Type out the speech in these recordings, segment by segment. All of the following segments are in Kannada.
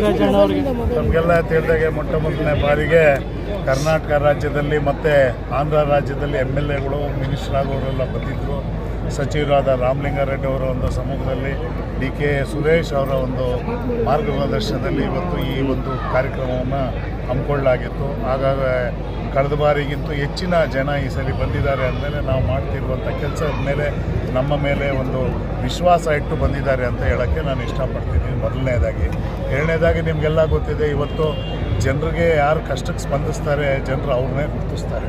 ನಮಗೆಲ್ಲ ತಿಳಿದಾಗೆ ಮೊಟ್ಟ ಮೊದಲನೇ ಬಾರಿಗೆ ಕರ್ನಾಟಕ ರಾಜ್ಯದಲ್ಲಿ ಮತ್ತು ಆಂಧ್ರ ರಾಜ್ಯದಲ್ಲಿ ಎಂ ಎಲ್ ಎಗಳು ಮಿನಿಸ್ಟರ್ ಆಗೋರೆಲ್ಲ ಬಂದಿದ್ದರು ಸಚಿವರಾದ ರಾಮಲಿಂಗಾರೆಡ್ಡಿ ಅವರ ಒಂದು ಸಮ್ಮುಖದಲ್ಲಿ ಡಿ ಕೆ ಸುರೇಶ್ ಅವರ ಒಂದು ಮಾರ್ಗದರ್ಶನದಲ್ಲಿ ಇವತ್ತು ಈ ಒಂದು ಕಾರ್ಯಕ್ರಮವನ್ನು ಹಮ್ಮಿಕೊಳ್ಳಲಾಗಿತ್ತು. ಹಾಗಾಗಿ ಕಳೆದ ಬಾರಿಗಿಂತೂ ಹೆಚ್ಚಿನ ಜನ ಈ ಸಲ ಬಂದಿದ್ದಾರೆ ಅಂದಮೇಲೆ ನಾವು ಮಾಡ್ತಿರುವಂಥ ಕೆಲಸದ ಮೇಲೆ ನಮ್ಮ ಮೇಲೆ ಒಂದು ವಿಶ್ವಾಸ ಇಟ್ಟು ಬಂದಿದ್ದಾರೆ ಅಂತ ಹೇಳೋಕ್ಕೆ ನಾನು ಇಷ್ಟಪಡ್ತೀನಿ. ಮೊದಲನೇದಾಗಿ. ಎರಡನೇದಾಗಿ ನಿಮಗೆಲ್ಲ ಗೊತ್ತಿದೆ, ಇವತ್ತು ಜನರಿಗೆ ಯಾರು ಕಷ್ಟಕ್ಕೆ ಸ್ಪಂದಿಸ್ತಾರೆ, ಜನರು ಅವ್ರನ್ನೇ ಗುರುತಿಸ್ತಾರೆ.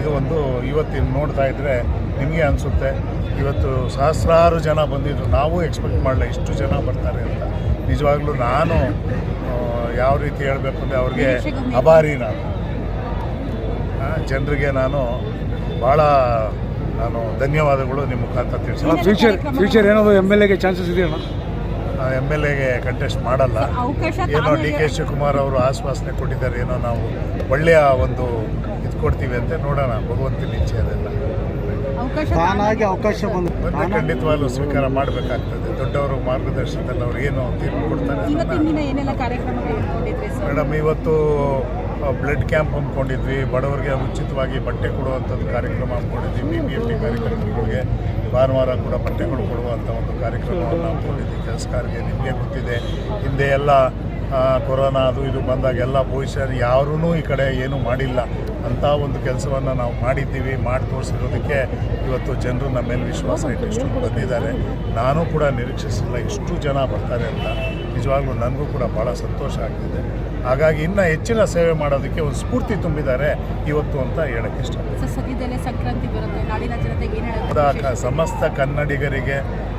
ಇದು ಒಂದು ಇವತ್ತಿನ ನೋಡ್ತಾ ಇದ್ದರೆ ನಿಮಗೆ ಅನಿಸುತ್ತೆ. ಇವತ್ತು ಸಹಸ್ರಾರು ಜನ ಬಂದಿದ್ರು. ನಾವು ಎಕ್ಸ್ಪೆಕ್ಟ್ ಮಾಡಲ್ಲ ಇಷ್ಟು ಜನ ಬರ್ತಾರೆ ಅಂತ. ನಿಜವಾಗ್ಲೂ ನಾನು ಯಾವ ರೀತಿ ಹೇಳಬೇಕು ಅಂದರೆ ಅವ್ರಿಗೆ ಅಭಾರಿ ನಾನು. ಜನರಿಗೆ ನಾನು ಭಾಳ ನಾನು ಧನ್ಯವಾದಗಳು ನಿಮ್ಮ ಮುಖಾಂತರ ತಿಳಿಸ್ತೀನಿ ಫ್ಯೂಚರ್ ಫ್ಯೂಚರ್ ಏನೋ ಎಂ ಎಲ್ ಎಗೆ ಚಾನ್ಸಸ್ ಇದೆಯಲ್ಲ ಎಂ ಎಲ್ ಎಗೆ ಕಂಟೆಸ್ಟ್ ಮಾಡಲ್ಲ. ಅವಕಾಶ ಏನೋ ಡಿ ಕೆ ಶಿವಕುಮಾರ್ ಅವರು ಆಶ್ವಾಸನೆ ಕೊಟ್ಟಿದ್ದಾರೆ ಏನೋ ನಾವು ಒಳ್ಳೆಯ ಒಂದು ಇದು ಕೊಡ್ತೀವಿ ಅಂತ ನೋಡೋಣ. ಭಗವಂತನ ಇಚ್ಛೆ ಅದೆಲ್ಲ. ತಾನಾಗಿ ಅವಕಾಶ ಬಂದು ಖಂಡಿತವಾಗ್ಲೂ ಸ್ವೀಕಾರ ಮಾಡಬೇಕಾಗ್ತದೆ. ದೊಡ್ಡವರು ಮಾರ್ಗದರ್ಶನದಲ್ಲಿ ಅವ್ರು ಏನು ತೀರ್ಪು ಕೊಡ್ತಾರೆ. ಇವತ್ತಿನ ದಿನ ಏನೆಲ್ಲ ಕಾರ್ಯಕ್ರಮಗಳು ಇಟ್ಕೊಂಡಿದ್ರಿ ಸರ್? ಮೇಡಮ್ ಇವತ್ತು ಬ್ಲಡ್ ಕ್ಯಾಂಪ್ ಹಮ್ಮಿಕೊಂಡಿದ್ವಿ ಬಡವರಿಗೆ ಉಚಿತವಾಗಿ ಬಟ್ಟೆ ಕೊಡುವಂಥದ್ದು ಕಾರ್ಯಕ್ರಮ ಹಮ್ಮಿಕೊಂಡಿದ್ವಿ ಬಿ ಬಿ ಎಫ್ ಟಿ ಕಾರ್ಯಕರ್ತರುಗಳಿಗೆ ಭಾನುವಾರ ಕೂಡ ಬಟ್ಟೆಗಳು ಕೊಡುವಂಥ ಒಂದು ಕಾರ್ಯಕ್ರಮವನ್ನು ಹಮ್ಮಿಕೊಂಡಿದ್ವಿ ಕೆಲಸಗಾರರಿಗೆ ನಿಮಗೆ ಗೊತ್ತಿದೆ. ಹಿಂದೆ ಎಲ್ಲ ಕೊರೋನಾ ಅದು ಇದು ಬಂದಾಗ ಎಲ್ಲ ಪೊಸಿಷನ್ ಯಾರೂ ಈ ಕಡೆ ಏನೂ ಮಾಡಿಲ್ಲ. ಅಂತ ಒಂದು ಕೆಲಸವನ್ನು ನಾವು ಮಾಡಿದ್ದೀವಿ ಮಾಡಿ ತೋರಿಸಿರೋದಕ್ಕೆ ಇವತ್ತು ಜನರು ನಮ್ಮ ಮೇಲೆ ವಿಶ್ವಾಸ ಇಟ್ಟು ಇಷ್ಟು ಬಂದಿದ್ದಾರೆ. ನಾನು ಕೂಡ ನಿರೀಕ್ಷಿಸಿಲ್ಲ ಇಷ್ಟು ಜನ ಬರ್ತಾರೆ ಅಂತ. ನಿಜವಾಗ್ಲೂ ನನಗೂ ಕೂಡ ಭಾಳ ಸಂತೋಷ ಆಗ್ತಿದೆ. ಹಾಗಾಗಿ ಇನ್ನೂ ಹೆಚ್ಚಿನ ಸೇವೆ ಮಾಡೋದಕ್ಕೆ ಒಂದು ಸ್ಫೂರ್ತಿ ತುಂಬಿದ್ದಾರೆ ಇವತ್ತು ಅಂತ ಹೇಳಕ್ಕೆ ಇಷ್ಟ ಸಂಕ್ರಾಂತಿ ಬರುತ್ತೆ ಸಮಸ್ತ ಕನ್ನಡಿಗರಿಗೆ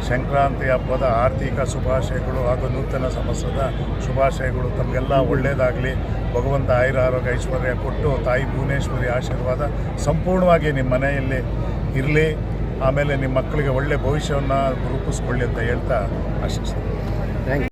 ಸಂಕ್ರಾಂತಿ ಹಬ್ಬದ ಆರ್ಥಿಕ ಶುಭಾಶಯಗಳು ಹಾಗೂ ನೂತನ ಸಂವತ್ಸರದ ಶುಭಾಶಯಗಳು. ತಮಗೆಲ್ಲ ಒಳ್ಳೆಯದಾಗಲಿ ಭಗವಂತ ಆಯುರ ಆರೋಗ್ಯ ಐಶ್ವರ್ಯ ಕೊಟ್ಟು ತಾಯಿ ಭುವನೇಶ್ವರಿ ಆಶೀರ್ವಾದ ಸಂಪೂರ್ಣವಾಗಿ ನಿಮ್ಮ ಮನೆಯಲ್ಲಿ ಇರಲಿ. ಆಮೇಲೆ ನಿಮ್ಮ ಮಕ್ಕಳಿಗೆ ಒಳ್ಳೆಯ ಭವಿಷ್ಯವನ್ನು ರೂಪಿಸ್ಕೊಳ್ಳಿ ಅಂತ ಹೇಳ್ತಾ ಆಶಿಸ್ತೀನಿ